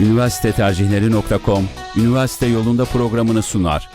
Üniversitetercihleri.com, üniversite yolunda programını sunar.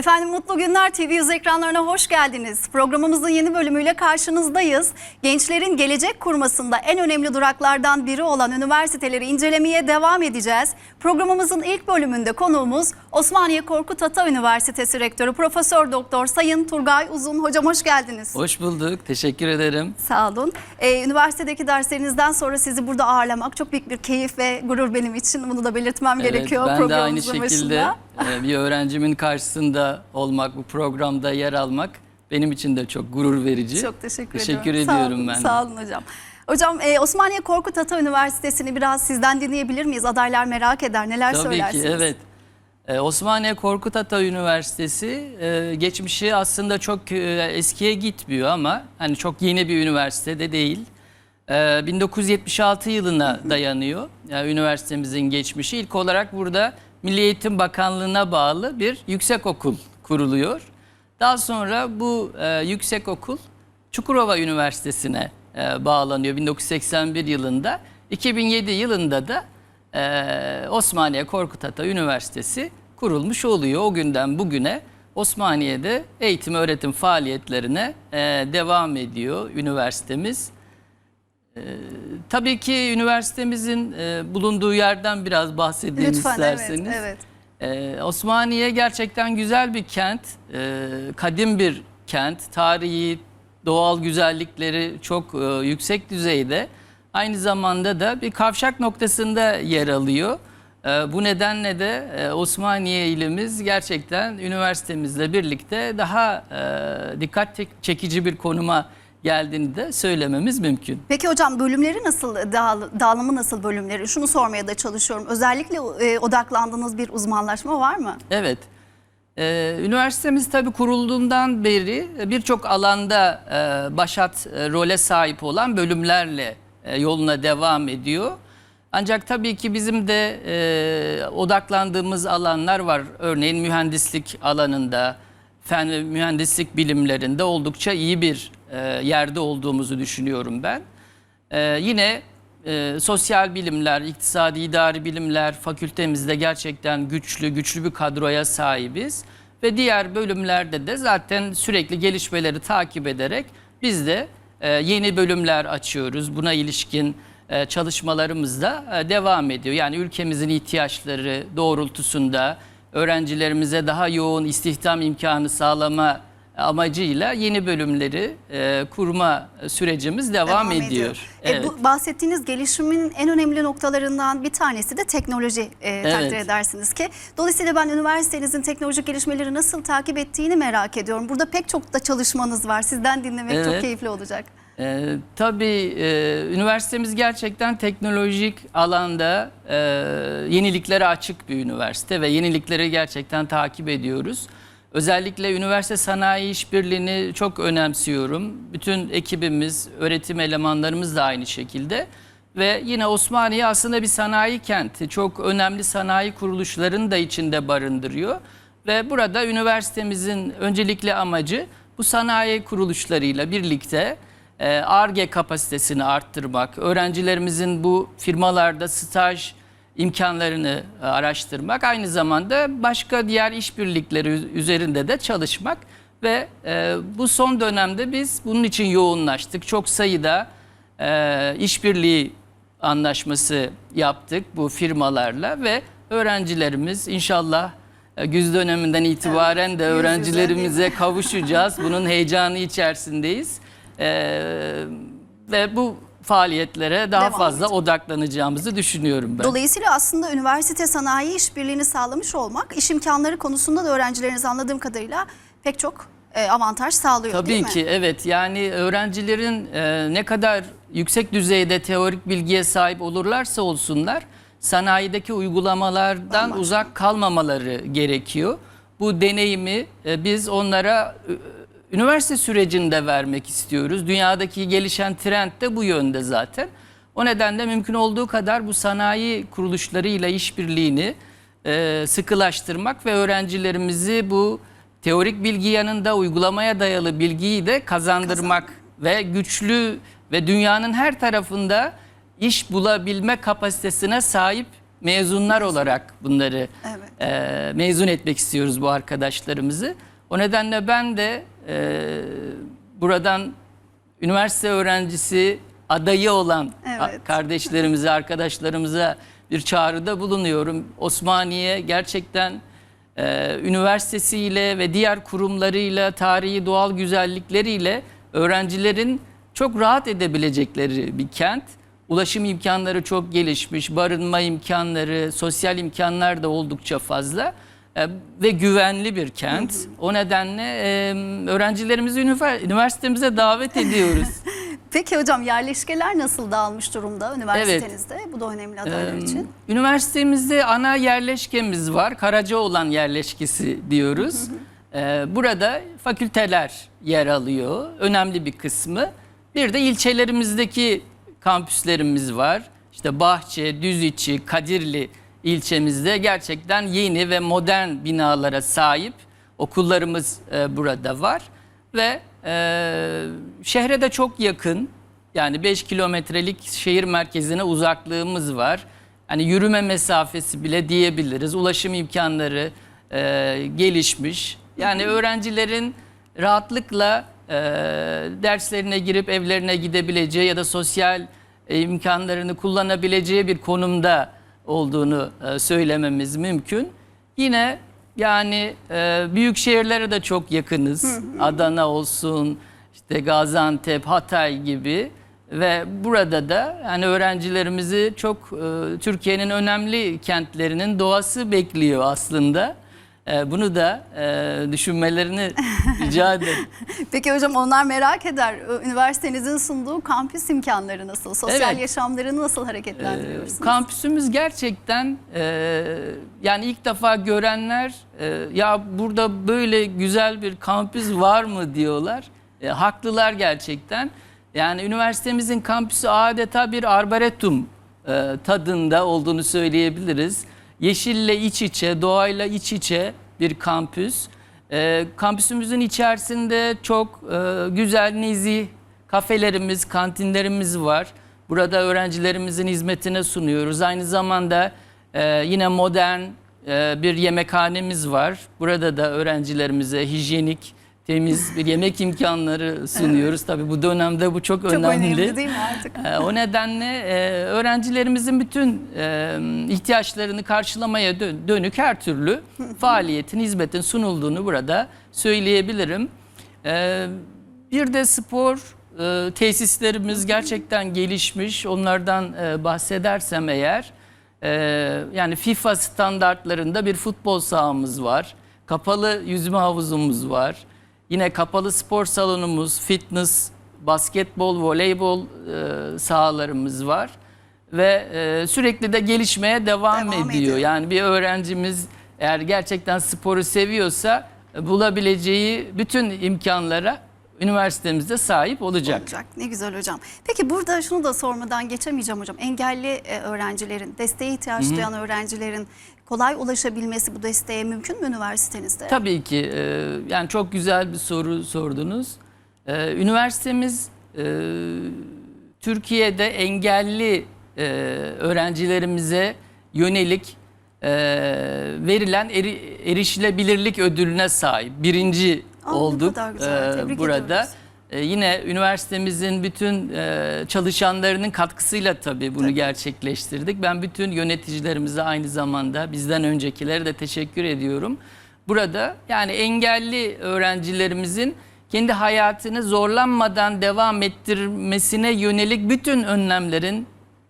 Efendim Mutlu Günler TV yüz ekranlarına hoş geldiniz. Programımızın yeni bölümüyle karşınızdayız. Gençlerin gelecek kurmasında en önemli duraklardan biri olan üniversiteleri incelemeye devam edeceğiz. Programımızın ilk bölümünde konuğumuz Osmaniye Korkut Ata Üniversitesi Rektörü Profesör Doktor Sayın Turgay Uzun. Hocam hoş geldiniz. Hoş bulduk. Teşekkür ederim. Sağ olun. Ee, üniversitedeki derslerinizden sonra sizi burada ağırlamak çok büyük bir keyif ve gurur benim için. Bunu da belirtmem gerekiyor ben de aynı programımızın şekilde başında. e, bir öğrencimin karşısında olmak, bu programda yer almak benim için de çok gurur verici. Çok teşekkür, Teşekkür ediyorum. Sağ ediyorum olun, ben. Sağ olun hocam. Hocam e, Osmaniye Korkut Ata Üniversitesi'ni biraz sizden dinleyebilir miyiz? Adaylar merak eder. Neler Tabii söylersiniz? ki evet. Ee, Osmaniye Korkut Ata Üniversitesi e, geçmişi aslında çok e, eskiye gitmiyor ama hani çok yeni bir üniversite de değil. Ee, 1976 yılına dayanıyor yani üniversitemizin geçmişi. İlk olarak burada Milli Eğitim Bakanlığı'na bağlı bir yüksekokul kuruluyor. Daha sonra bu e, yüksekokul Çukurova Üniversitesi'ne e, bağlanıyor 1981 yılında. 2007 yılında da ee, Osmaniye Korkut Ata Üniversitesi kurulmuş oluyor. O günden bugüne Osmaniye'de eğitim öğretim faaliyetlerine e, devam ediyor üniversitemiz. Ee, tabii ki üniversitemizin e, bulunduğu yerden biraz bahsedeyim Lütfen isterseniz. evet. evet. Ee, Osmaniye gerçekten güzel bir kent, e, kadim bir kent, tarihi, doğal güzellikleri çok e, yüksek düzeyde. Aynı zamanda da bir kavşak noktasında yer alıyor. E, bu nedenle de e, Osmaniye ilimiz gerçekten üniversitemizle birlikte daha e, dikkat çekici bir konuma geldiğini de söylememiz mümkün. Peki hocam bölümleri nasıl, dağıl- dağılımı nasıl bölümleri? Şunu sormaya da çalışıyorum. Özellikle e, odaklandığınız bir uzmanlaşma var mı? Evet. Ee, üniversitemiz tabii kurulduğundan beri birçok alanda e, başat e, role sahip olan bölümlerle e, yoluna devam ediyor. Ancak tabii ki bizim de odaklandığımız alanlar var. Örneğin mühendislik alanında, fen mühendislik bilimlerinde oldukça iyi bir yerde olduğumuzu düşünüyorum ben. Yine sosyal bilimler, iktisadi idari bilimler fakültemizde gerçekten güçlü, güçlü bir kadroya sahibiz. Ve diğer bölümlerde de zaten sürekli gelişmeleri takip ederek biz de e, yeni bölümler açıyoruz. Buna ilişkin e, çalışmalarımız da e, devam ediyor. Yani ülkemizin ihtiyaçları doğrultusunda öğrencilerimize daha yoğun istihdam imkanı sağlama amacıyla yeni bölümleri e, kurma sürecimiz devam, ediyor. E, Evet. bu bahsettiğiniz gelişimin en önemli noktalarından bir tanesi de teknoloji e, takdir Evet. edersiniz ki. Dolayısıyla ben üniversitenizin teknolojik gelişmeleri nasıl takip ettiğini merak ediyorum. Burada pek çok da çalışmanız var. Sizden dinlemek çok Evet. keyifli olacak. Ee, tabii e, üniversitemiz gerçekten teknolojik alanda e, yeniliklere açık bir üniversite ve yenilikleri gerçekten takip ediyoruz. Özellikle üniversite sanayi işbirliğini çok önemsiyorum. Bütün ekibimiz, öğretim elemanlarımız da aynı şekilde. Ve yine Osmaniye aslında bir sanayi kenti. Çok önemli sanayi kuruluşlarını da içinde barındırıyor. Ve burada üniversitemizin öncelikli amacı bu sanayi kuruluşlarıyla birlikte ARGE kapasitesini arttırmak, öğrencilerimizin bu firmalarda staj imkanlarını e, araştırmak, aynı zamanda başka diğer işbirlikleri üz- üzerinde de çalışmak ve e, bu son dönemde biz bunun için yoğunlaştık. Çok sayıda e, işbirliği anlaşması yaptık bu firmalarla ve öğrencilerimiz inşallah e, güz döneminden itibaren de öğrencilerimize kavuşacağız. Bunun heyecanı içerisindeyiz. E, ve bu faaliyetlere daha Devam fazla edecek. odaklanacağımızı düşünüyorum ben. Dolayısıyla aslında üniversite sanayi işbirliğini sağlamış olmak iş imkanları konusunda da öğrencileriniz anladığım kadarıyla pek çok e, avantaj sağlıyor değil Tabii mi? ki evet yani öğrencilerin e, ne kadar yüksek düzeyde teorik bilgiye sahip olurlarsa olsunlar sanayideki uygulamalardan Bambaşka. uzak kalmamaları gerekiyor. Bu deneyimi e, biz onlara üniversite sürecinde vermek istiyoruz. Dünyadaki gelişen trend de bu yönde zaten. O nedenle mümkün olduğu kadar bu sanayi kuruluşlarıyla işbirliğini e, sıkılaştırmak ve öğrencilerimizi bu teorik bilgi yanında uygulamaya dayalı bilgiyi de kazandırmak ve güçlü ve dünyanın her tarafında iş bulabilme kapasitesine sahip mezunlar olarak bunları Evet. e, mezun etmek istiyoruz bu arkadaşlarımızı. O nedenle ben de e, buradan üniversite öğrencisi adayı olan Evet. kardeşlerimize, arkadaşlarımıza bir çağrıda bulunuyorum. Osmaniye gerçekten e, üniversitesiyle ve diğer kurumlarıyla, tarihi doğal güzellikleriyle öğrencilerin çok rahat edebilecekleri bir kent. Ulaşım imkanları çok gelişmiş, barınma imkanları, sosyal imkanlar da oldukça fazla ve güvenli bir kent. O nedenle e, öğrencilerimizi ünivers- üniversitemize davet ediyoruz. Peki hocam yerleşkeler nasıl dağılmış durumda üniversitenizde? Bu da önemli adaylar Ee, için. Üniversitemizde ana yerleşkemiz var. Karacaoğlan yerleşkesi diyoruz. Ee, Burada fakülteler yer alıyor. Önemli bir kısmı. Bir de ilçelerimizdeki kampüslerimiz var. İşte Bahçe, Düziçi, Kadirli ilçemizde gerçekten yeni ve modern binalara sahip okullarımız e, burada var. Ve e, şehre de çok yakın. Yani 5 kilometrelik şehir merkezine uzaklığımız var. Hani yürüme mesafesi bile diyebiliriz. Ulaşım imkanları e, gelişmiş. Yani öğrencilerin rahatlıkla e, derslerine girip evlerine gidebileceği ya da sosyal e, imkanlarını kullanabileceği bir konumda olduğunu e, söylememiz mümkün. Yine yani e, büyük şehirlere de çok yakınız. Adana olsun, işte Gaziantep, Hatay gibi ve burada da yani öğrencilerimizi çok e, Türkiye'nin önemli kentlerinin doğası bekliyor aslında. E, bunu da e, düşünmelerini rica ederim. Peki hocam onlar merak eder. Üniversitenizin sunduğu kampüs imkanları nasıl? Sosyal Evet. yaşamlarını nasıl hareketlendiriyorsunuz? Kampüsümüz gerçekten e, yani ilk defa görenler e, ya burada böyle güzel bir kampüs var mı diyorlar. E, haklılar gerçekten. Yani üniversitemizin kampüsü adeta bir arboretum e, tadında olduğunu söyleyebiliriz. Yeşille iç içe, doğayla iç içe bir kampüs. E, kampüsümüzün içerisinde çok e, güzel, nezih kafelerimiz, kantinlerimiz var. Burada öğrencilerimizin hizmetine sunuyoruz. Aynı zamanda e, yine modern e, bir yemekhanemiz var. Burada da öğrencilerimize hijyenik, temiz bir yemek imkanları sunuyoruz. Tabii bu dönemde bu çok, Çok önemli değil mi artık? e, O nedenle e, öğrencilerimizin bütün e, ihtiyaçlarını karşılamaya dö- dönük her türlü faaliyetin, hizmetin sunulduğunu burada söyleyebilirim. E, Bir de spor e, tesislerimiz gerçekten gelişmiş. Onlardan e, bahsedersem eğer, e, yani FIFA standartlarında bir futbol sahamız var. Kapalı yüzme havuzumuz var. Yine kapalı spor salonumuz, fitness, basketbol, voleybol e, sahalarımız var ve e, sürekli de gelişmeye devam, Devam ediyor. ediyor. Yani bir öğrencimiz eğer gerçekten sporu seviyorsa e, bulabileceği bütün imkanlara üniversitemizde sahip olacak. Olacak. Ne güzel hocam. Peki burada şunu da sormadan geçemeyeceğim hocam. Engelli e, öğrencilerin, desteğe ihtiyaç duyan öğrencilerin kolay ulaşabilmesi bu desteğe mümkün mü üniversitenizde? Tabii ki e, yani çok güzel bir soru sordunuz. E, üniversitemiz e, Türkiye'de engelli e, öğrencilerimize yönelik e, verilen eri, erişilebilirlik ödülüne sahip. Birinci Aa, olduk güzel. e, burada. ediyoruz. E, yine üniversitemizin bütün e, çalışanlarının katkısıyla tabii bunu gerçekleştirdik. Ben bütün yöneticilerimize aynı zamanda bizden öncekilere de teşekkür ediyorum. Burada yani engelli öğrencilerimizin kendi hayatını zorlanmadan devam ettirmesine yönelik bütün önlemlerin,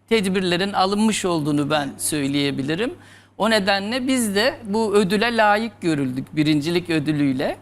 tedbirlerin alınmış olduğunu ben söyleyebilirim. O nedenle biz de bu ödüle layık görüldük birincilik ödülüyle.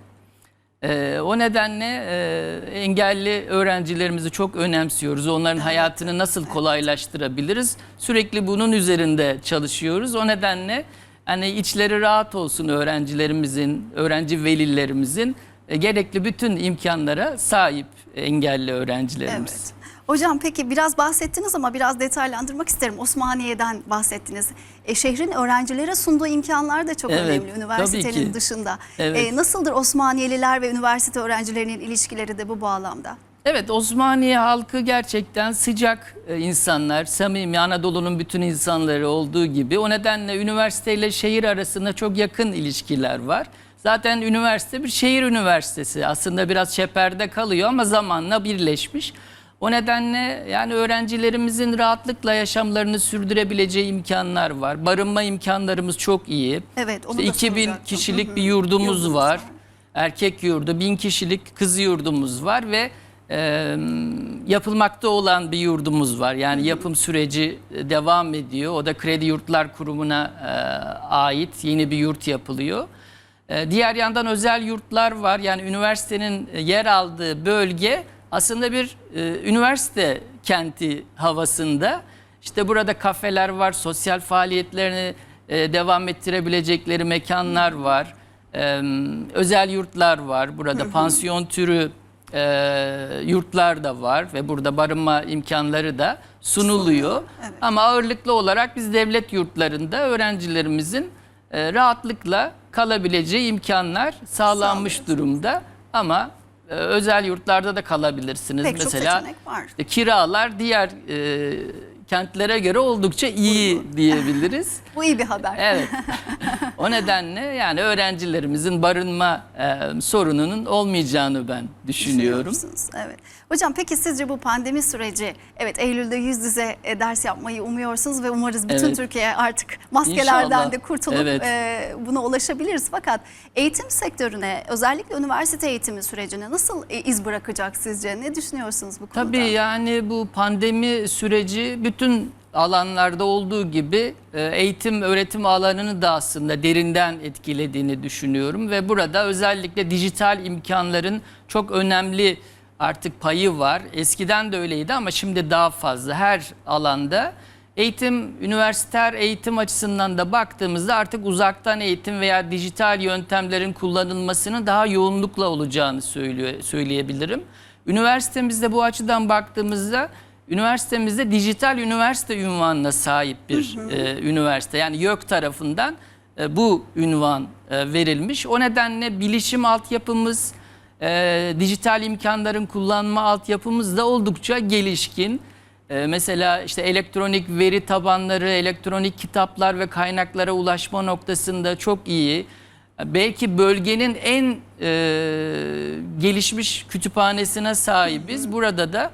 Ee, o nedenle e, engelli öğrencilerimizi çok önemsiyoruz. Onların hayatını nasıl kolaylaştırabiliriz? Sürekli bunun üzerinde çalışıyoruz. O nedenle hani içleri rahat olsun öğrencilerimizin, öğrenci velilerimizin e, gerekli bütün imkanlara sahip engelli öğrencilerimiz. Evet. Hocam peki biraz bahsettiniz ama biraz detaylandırmak isterim. Osmaniye'den bahsettiniz. E, şehrin öğrencilere sunduğu imkanlar da çok Evet, önemli üniversitenin dışında. Evet. E, nasıldır Osmaniyeliler ve üniversite öğrencilerinin ilişkileri de bu bağlamda? Evet Osmaniye halkı gerçekten sıcak e, insanlar, samimi Anadolu'nun bütün insanları olduğu gibi. O nedenle üniversiteyle şehir arasında çok yakın ilişkiler var. Zaten üniversite bir şehir üniversitesi. Aslında biraz çeperde kalıyor ama zamanla birleşmiş. O nedenle yani öğrencilerimizin rahatlıkla yaşamlarını sürdürebileceği imkanlar var. Barınma imkanlarımız çok iyi. Evet, onu İşte da 2000 soracaktım. kişilik bir yurdumuz Yurdumuz var. var. Erkek yurdu, bin kişilik kız yurdumuz var ve e, yapılmakta olan bir yurdumuz var. Yani yapım süreci e, devam ediyor. O da Kredi Yurtlar Kurumu'na e, ait yeni bir yurt yapılıyor. E, diğer yandan özel yurtlar var. Yani üniversitenin e, yer aldığı bölge aslında bir e, üniversite kenti havasında. İşte burada kafeler var, sosyal faaliyetlerini e, devam ettirebilecekleri mekanlar var. E, özel yurtlar var. Burada pansiyon türü e, yurtlar da var ve burada barınma imkanları da sunuluyor. Evet. Ama ağırlıklı olarak biz devlet yurtlarında öğrencilerimizin e, rahatlıkla kalabileceği imkanlar sağlanmış durumda. Ama e, özel yurtlarda da kalabilirsiniz. Pek çok Mesela seçenek var. işte kiralar diğer e, kentlere göre oldukça iyi diyebiliriz. Bu iyi bir haber. Evet. o nedenle yani öğrencilerimizin barınma e, sorununun olmayacağını ben düşünüyorum. Evet. Hocam peki sizce bu pandemi süreci, evet Eylül'de yüz yüze e, ders yapmayı umuyorsunuz ve umarız bütün Evet. Türkiye artık maskelerden İnşallah. de kurtulup Evet. e, buna ulaşabiliriz. Fakat eğitim sektörüne, özellikle üniversite eğitimi sürecine nasıl e, iz bırakacak sizce? Ne düşünüyorsunuz bu konuda? Tabii yani bu pandemi süreci bütün alanlarda olduğu gibi e, eğitim öğretim alanını da aslında derinden etkilediğini düşünüyorum ve burada özellikle dijital imkanların çok önemli artık payı var. Eskiden de öyleydi ama şimdi daha fazla her alanda. Eğitim, üniversiter eğitim açısından da baktığımızda artık uzaktan eğitim veya dijital yöntemlerin kullanılmasının daha yoğunlukla olacağını söylüyor, söyleyebilirim. Üniversitemizde bu açıdan baktığımızda üniversitemizde dijital üniversite ünvanına sahip bir e, üniversite. Yani YÖK tarafından e, bu ünvan e, verilmiş. O nedenle bilişim altyapımız, e, dijital imkanların kullanma altyapımız da oldukça gelişkin. E, mesela işte elektronik veri tabanları, elektronik kitaplar ve kaynaklara ulaşma noktasında çok iyi. Belki bölgenin en e, gelişmiş kütüphanesine sahibiz. Burada da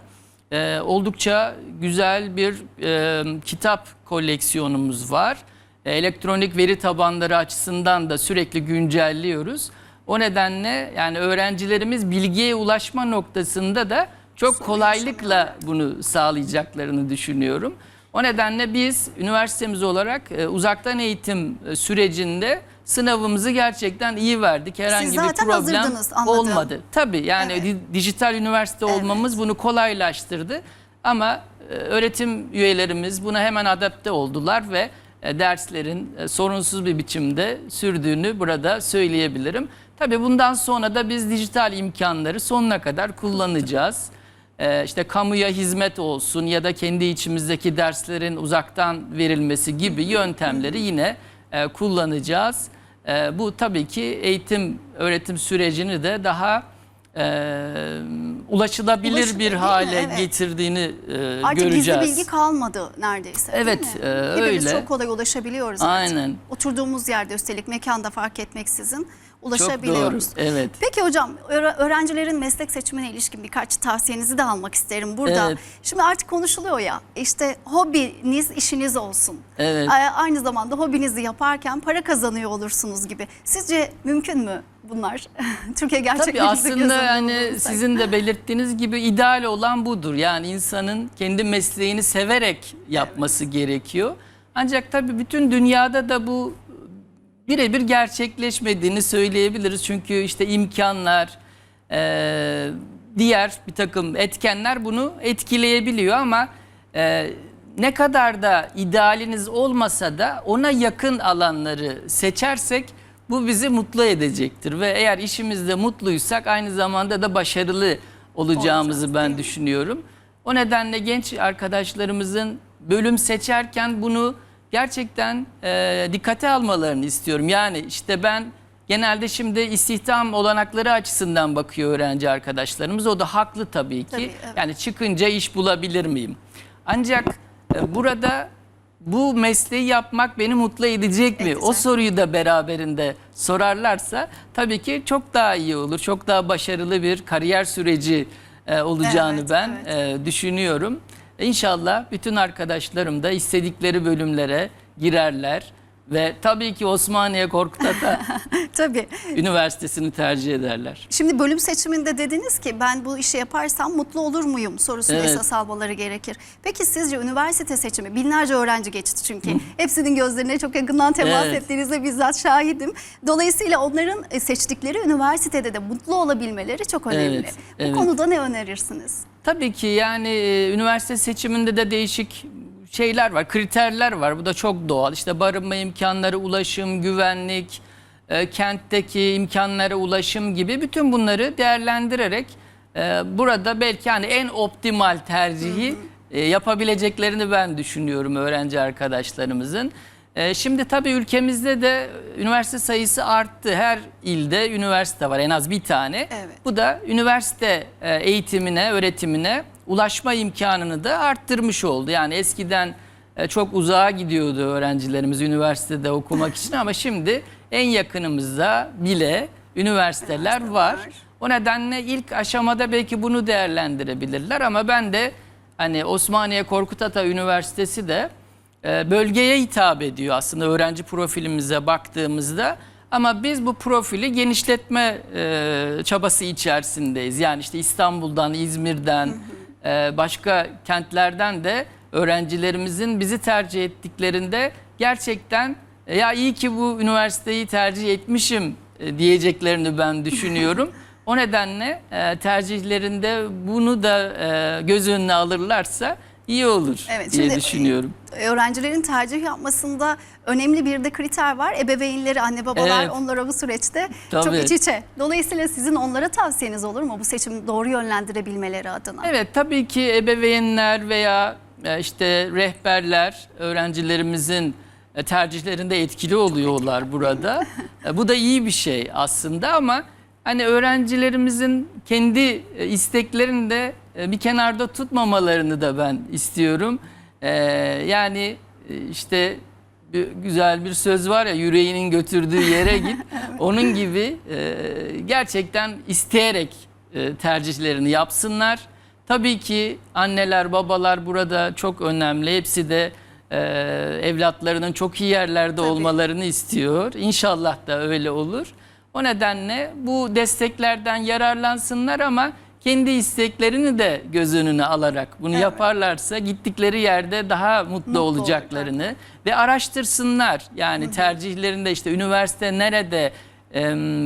e, oldukça güzel bir e, kitap koleksiyonumuz var. Elektronik veri tabanları açısından da sürekli güncelliyoruz. O nedenle yani öğrencilerimiz bilgiye ulaşma noktasında da çok kolaylıkla bunu sağlayacaklarını düşünüyorum. O nedenle biz üniversitemiz olarak e, uzaktan eğitim e, sürecinde sınavımızı gerçekten iyi verdik. Herhangi bir zaten problem hazırdınız, anladım. olmadı. Tabii yani Evet. di- dijital üniversite olmamız bunu kolaylaştırdı. Ama e, öğretim üyelerimiz buna hemen adapte oldular ve e, derslerin e, sorunsuz bir biçimde sürdüğünü burada söyleyebilirim. Tabii bundan sonra da biz dijital imkanları sonuna kadar kullanacağız. E, işte kamuya hizmet olsun ya da kendi içimizdeki derslerin uzaktan verilmesi gibi yöntemleri yine e, kullanacağız. E, bu tabii ki eğitim öğretim sürecini de daha e, ulaşılabilir değil bir hale Evet. getirdiğini e, Artık göreceğiz. gizli bilgi kalmadı neredeyse. Evet, e, Hepimiz öyle. çok kolay ulaşabiliyoruz artık. Aynen. Oturduğumuz yerde üstelik mekanda fark etmeksizin Çok doğru. ulaşabiliyoruz. Evet. Peki hocam öğre- öğrencilerin meslek seçimine ilişkin birkaç tavsiyenizi de almak isterim burada. Evet. Şimdi artık konuşuluyor ya işte hobiniz işiniz olsun. Evet. Aynı zamanda hobinizi yaparken para kazanıyor olursunuz gibi. Sizce mümkün mü bunlar? Türkiye Tabii gerçeklerini aslında yani sizin de belirttiğiniz gibi ideal olan budur. Yani insanın kendi mesleğini severek yapması gerekiyor. Ancak tabii bütün dünyada da bu birebir gerçekleşmediğini söyleyebiliriz. Çünkü işte imkanlar, eee, diğer bir takım etkenler bunu etkileyebiliyor ama eee, ne kadar da idealiniz olmasa da ona yakın alanları seçersek bu bizi mutlu edecektir ve eğer işimizde mutluysak aynı zamanda da başarılı olacağımızı Olacağız, ben düşünüyorum. O nedenle genç arkadaşlarımızın bölüm seçerken bunu gerçekten e, dikkate almalarını istiyorum. Yani işte ben genelde şimdi istihdam olanakları açısından bakıyor öğrenci arkadaşlarımız. O da haklı tabii ki. Tabii, evet. Yani çıkınca iş bulabilir miyim? Ancak e, burada bu mesleği yapmak beni mutlu edecek mi? Edecek. O soruyu da beraberinde sorarlarsa tabii ki çok daha iyi olur. Çok daha başarılı bir kariyer süreci e, olacağını Evet, ben evet. e, düşünüyorum. İnşallah bütün arkadaşlarım da istedikleri bölümlere girerler ve tabii ki Osmaniye Korkut Ata Tabii. Üniversitesini tercih ederler. Şimdi bölüm seçiminde dediniz ki ben bu işi yaparsam mutlu olur muyum sorusunu Evet. esas almaları gerekir. Peki sizce üniversite seçimi binlerce öğrenci geçti çünkü. Hepsinin gözlerine çok yakından temas Evet. ettiğinize bizzat şahidim. Dolayısıyla onların e, seçtikleri üniversitede de mutlu olabilmeleri çok önemli. Evet, Bu evet. konuda ne önerirsiniz? Tabii ki yani üniversite seçiminde de değişik şeyler var, kriterler var. Bu da çok doğal. İşte barınma imkanları, ulaşım, güvenlik, e, kentteki imkanlara ulaşım gibi bütün bunları değerlendirerek e, burada belki hani en optimal tercihi e, yapabileceklerini ben düşünüyorum öğrenci arkadaşlarımızın. E, Şimdi tabii ülkemizde de üniversite sayısı arttı. Her ilde üniversite var en az bir tane. Evet. Bu da üniversite e, eğitimine, öğretimine ulaşma imkanını da arttırmış oldu. Yani eskiden e, çok uzağa gidiyordu öğrencilerimiz üniversitede okumak için ama şimdi en yakınımızda bile üniversiteler var. O nedenle ilk aşamada belki bunu değerlendirebilirler ama ben de hani Osmaniye Korkut Ata Üniversitesi de bölgeye hitap ediyor aslında öğrenci profilimize baktığımızda. Ama biz bu profili genişletme e, çabası içerisindeyiz. Yani işte İstanbul'dan, İzmir'den, e, başka kentlerden de öğrencilerimizin bizi tercih ettiklerinde gerçekten e, ya iyi ki bu üniversiteyi tercih etmişim e, diyeceklerini ben düşünüyorum. O nedenle e, tercihlerinde bunu da e, göz önüne alırlarsa iyi olur Evet, diye şimdi, e, düşünüyorum. Öğrencilerin tercih yapmasında önemli bir de kriter var. Ebeveynleri, anne babalar Evet. onlara bu süreçte çok Tabii. iç içe. Dolayısıyla sizin onlara tavsiyeniz olur mu bu seçimi doğru yönlendirebilmeleri adına? Evet tabii ki ebeveynler veya e, işte rehberler öğrencilerimizin e, tercihlerinde etkili oluyorlar burada. E, Bu da iyi bir şey aslında ama hani öğrencilerimizin kendi e, isteklerini de e, bir kenarda tutmamalarını da ben istiyorum. E, Yani e, işte bir- güzel bir söz var ya yüreğinin götürdüğü yere git. Onun gibi e, gerçekten isteyerek e, tercihlerini yapsınlar. Tabii ki anneler babalar burada çok önemli. Hepsi de e, evlatlarının çok iyi yerlerde Tabii. olmalarını istiyor. İnşallah da öyle olur. O nedenle bu desteklerden yararlansınlar ama kendi isteklerini de göz önüne alarak bunu Evet. yaparlarsa gittikleri yerde daha mutlu, Mutlu olacaklarını ve araştırsınlar. Yani tercihlerinde işte üniversite nerede,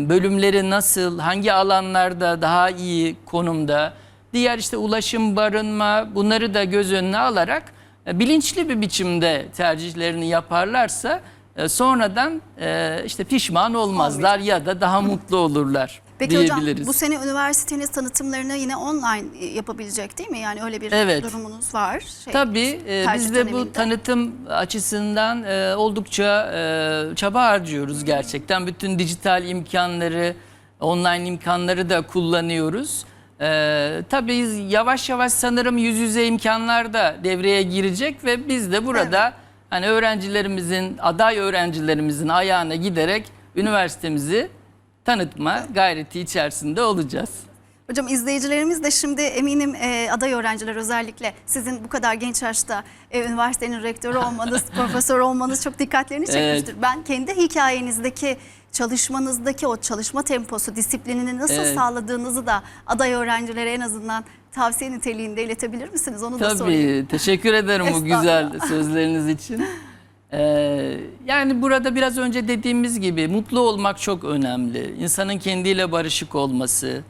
bölümleri nasıl, hangi alanlarda daha iyi konumda, diğer işte ulaşım, barınma bunları da göz önüne alarak e, bilinçli bir biçimde tercihlerini yaparlarsa e, sonradan e, işte pişman olmazlar ya da daha mutlu olurlar Peki hocam diyebiliriz. bu sene üniversiteniz tanıtımlarını yine online e, yapabilecek değil mi? Yani öyle bir Evet. durumunuz var. Şey, Tabii e, biz de bu tanıtım açısından e, oldukça e, çaba harcıyoruz gerçekten. Bütün dijital imkanları, online imkanları da kullanıyoruz. E, tabii yavaş yavaş sanırım yüz yüze imkanlar da devreye girecek ve biz de burada hani öğrencilerimizin, aday öğrencilerimizin ayağına giderek üniversitemizi tanıtma gayreti içerisinde olacağız. Hocam izleyicilerimiz de şimdi eminim e, aday öğrenciler özellikle sizin bu kadar genç yaşta e, üniversitenin rektörü olmanız, profesör olmanız çok dikkatlerini çekmiştir. Ben kendi hikayenizdeki çalışmanızdaki o çalışma temposu, disiplinini nasıl Evet. sağladığınızı da aday öğrencilere en azından tavsiye niteliğinde iletebilir misiniz? Onu da sorayım. Tabii. Teşekkür ederim bu güzel sözleriniz için. Ee, yani burada biraz önce dediğimiz gibi mutlu olmak çok önemli. İnsanın kendiyle barışık olması,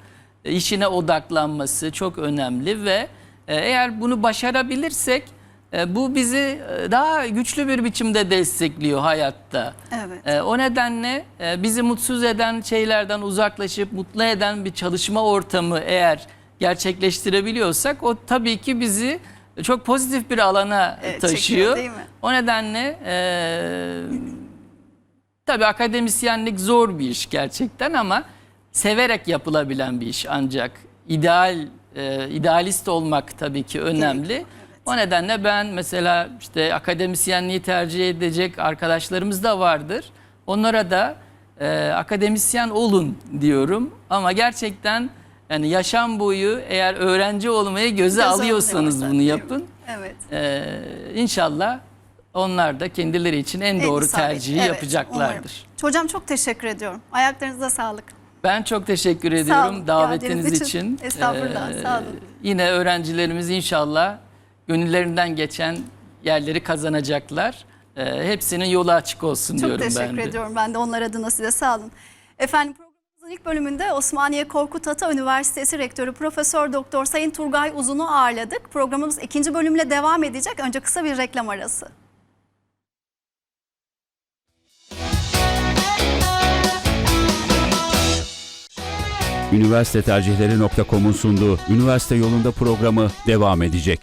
e, işine odaklanması çok önemli ve e, eğer bunu başarabilirsek e, bu bizi daha güçlü bir biçimde destekliyor hayatta. Evet. O nedenle bizi mutsuz eden şeylerden uzaklaşıp mutlu eden bir çalışma ortamı eğer gerçekleştirebiliyorsak o tabii ki bizi çok pozitif bir alana Evet, taşıyor. çekiyor? O nedenle e, tabii akademisyenlik zor bir iş gerçekten ama severek yapılabilen bir iş ancak ideal e, idealist olmak tabii ki önemli. O nedenle ben mesela işte akademisyenliği tercih edecek arkadaşlarımız da vardır. Onlara da e, akademisyen olun diyorum ama gerçekten yani yaşam boyu eğer öğrenci olmayı göze Göze alıyorsanız bunu yapın. Evet. Ee, inşallah onlar da kendileri için en, En doğru isabetli. tercihi Evet, yapacaklardır. umarım. Hocam çok teşekkür ediyorum. Ayaklarınıza sağlık. Ben çok teşekkür olun, ediyorum davetiniz geldiğiniz için. için. Estağfurullah, Ee, sağ olun. Yine öğrencilerimiz inşallah gönüllerinden geçen yerleri kazanacaklar. Ee, hepsinin yolu açık olsun Çok diyorum teşekkür ben de. ediyorum ben de onlar adına size sağ olun. Efendim ilk bölümünde Osmaniye Korkut Ata Üniversitesi Rektörü Profesör Doktor Sayın Turgay Uzun'u ağırladık. Programımız ikinci bölümle devam edecek. Önce kısa bir reklam arası. Üniversite tercihleri.com'un sunduğu Üniversite yolunda programı devam edecek.